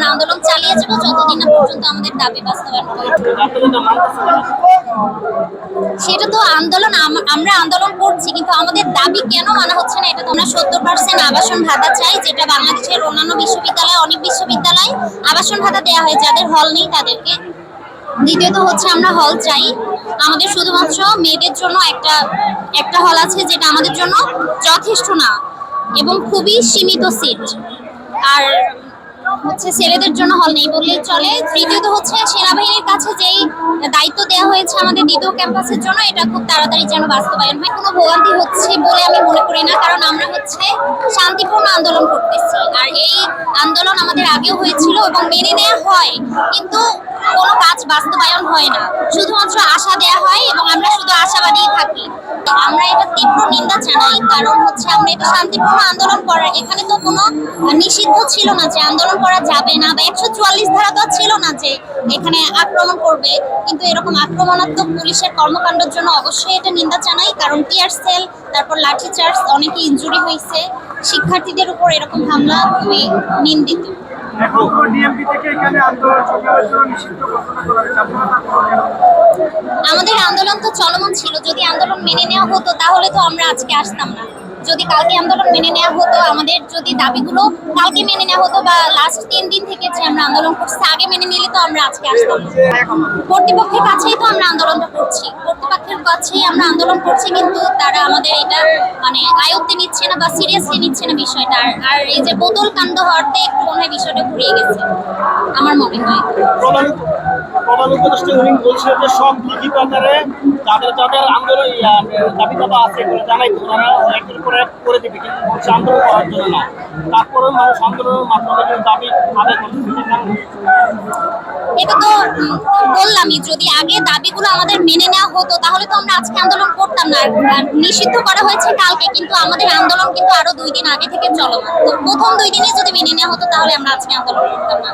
আমরা আন্দোলন চালিয়ে যাব যতদিন না পর্যন্ত আমাদের দাবি বাস্তবায়ন সেটা তো আন্দোলন, আম- আমরা আন্দোলন করছি, কিন্তু আমাদের দাবি কেন মানা হচ্ছে না? এটা তো আমরা সত্তর পার্সেন্ট আবাসন ভাতা চাই, যেটা বাংলাদেশের অন্যান্য বিশ্ববিদ্যালয়, অনেক বিশ্ববিদ্যালয় আবাসন ভাতা দেওয়া হয় যাদের হল নেই, তাদেরকে। দ্বিতীয়ত হচ্ছে আমরা হল চাই। আমাদের শুধুমাত্র মেয়েদের জন্য একটা একটা হল আছে, যেটা আমাদের জন্য যথেষ্ট না, এবং খুবই সীমিত সিট আর হচ্ছে ছেলেদের জন্য হল নেই বললেই চলে। তৃতীয়ত হচ্ছে সেনাবাহিনীর কাছে যেই দায়িত্ব দেওয়া হয়েছে আমাদের দ্বিতীয় ক্যাম্পাসের জন্য, এটা খুব তাড়াতাড়ি যেন বাস্তবায়ন হয়। কোনো ভোগান্তি হচ্ছে বলে আমি মনে করি না, কারণ আমরা হচ্ছে শান্তিপূর্ণ আন্দোলন করতেছি। আর এই আন্দোলন আমাদের আগেও হয়েছিল এবং মেনে নেওয়া হয়, কিন্তু কোনো কাজ বাস্তবায়ন হয় না। শুধুমাত্র আশা দেয়া হয় এবং আমরা শুধু আশাবাদী থাকি। আমরা নিন্দা জানাই, কারণ হচ্ছে আমরা এটা শান্তিপূর্ণ আন্দোলন করার এখানে তো কোনো নিষিদ্ধ ছিল না যে আন্দোলন করা যাবে না, বা একশো চুয়াল্লিশ ধারা তো ছিল না যে এখানে আক্রমণ করবে। কিন্তু এরকম আক্রমণাত্মক পুলিশের কর্মকাণ্ডের জন্য অবশ্যই এটা নিন্দা জানাই, কারণ টিয়ার সেল, তারপর লাঠিচার্জ অনেকে ইনজুরি হয়েছে। শিক্ষার্থীদের উপর এরকম হামলা খুবই নিন্দিত। আমাদের আন্দোলন তো চলমান ছিল। যদি আন্দোলন মেনে নেওয়া হতো, তাহলে তো আমরা আজকে আসতাম না। যদি কালকে আন্দোলন মেনে নেওয়া হতো, আমাদের যদি দাবিগুলো কালকে মেনে নেওয়া হতো বা লাস্ট তিন দিন থেকে যে আমরা আন্দোলন করছি, আগে মেনে নিলে তো আমরা আজকে আসতাম কর্তৃপক্ষের কাছেই তো আমরা আন্দোলনটা করছি। কর্তৃপক্ষের কাছেই আমরা আন্দোলন করছি, কিন্তু তারা আমাদের এটা মানে আয়ত্তে নিচ্ছে না বা সিরিয়াসলি নিচ্ছে না বিষয়টা। আর আর এই যে বোতল কাণ্ড হওয়াতে একটু মনে হয় বিষয়টা ঘুরিয়ে গেছে, আমার মনে হয়। এটা তো বললামই, যদি আগে দাবিগুলো আমাদের মেনে নেওয়া হতো, তাহলে তো আমরা আজকে আন্দোলন করতাম না। নিষিদ্ধ করা হয়েছে কালকে, কিন্তু আমাদের আন্দোলন কিন্তু আরও দুই দিন আগে থেকে চলমান। তো প্রথম দুই দিনে যদি মেনে নেওয়া হতো, তাহলে আমরা আজকে আন্দোলন করতাম না।